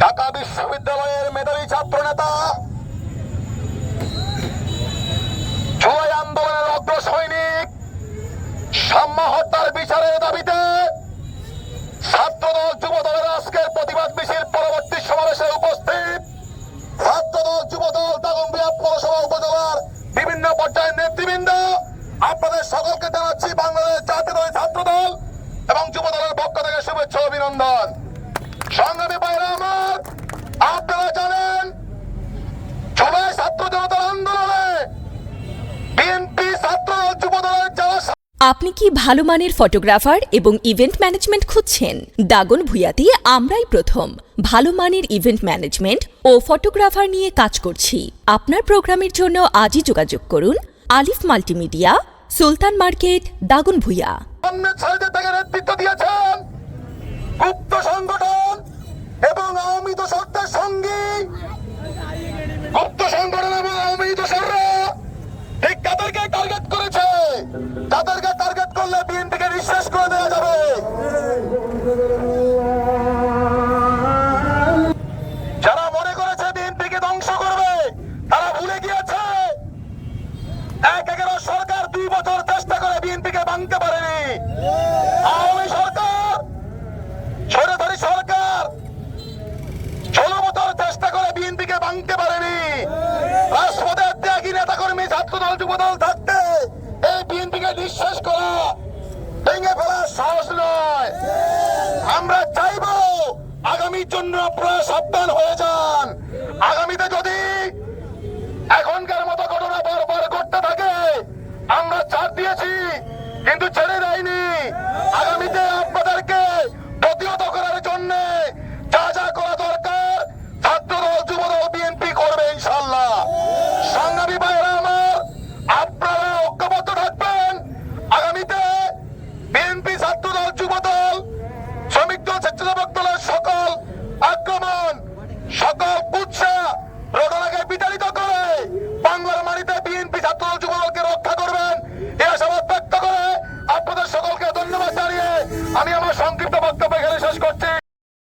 ঢাকা বিশ্ববিদ্যালয়ের মেধাবী ছাত্র নেতা জুলাই আন্দোলনের অগ্র সৈনিক সাম্য হত্যার বিচারের দাবিতে ছাত্রদল যুবদলের আজকের সংগ্রামী বাইরে আমার আপনারা জানেন জুলাই ছাত্র জনতার আন্দোলনে বিএনপি ছাত্র যুবদলের যারা আপনি কি ভালো মানের ফটোগ্রাফার এবং ইভেন্ট ম্যানেজমেন্ট খুঁজছেন? দাগন ভুয়াতে আমরাই প্রথম। ভালো মানের ইভেন্ট ম্যানেজমেন্ট ও ফটোগ্রাফার নিয়ে কাজ করছি। আপনার প্রোগ্রামের জন্য আজই যোগাযোগ করুন। Alif multimedia Sultan market Dagan Bhuiyan. ভাঙতে পারেনি। আওয়ামী সরকার সরকার চেষ্টা করে বিএনপিকে ভাঙতে পারেনি। আমরা আগামীর জন্য সাবধান হয়ে যান। যদি এখনকার মতো ঘটনা থাকে, আমরা ছাড় দিয়েছি। কিন্তু ছেড়ে দেয়নি। আগামীতে আমি আমার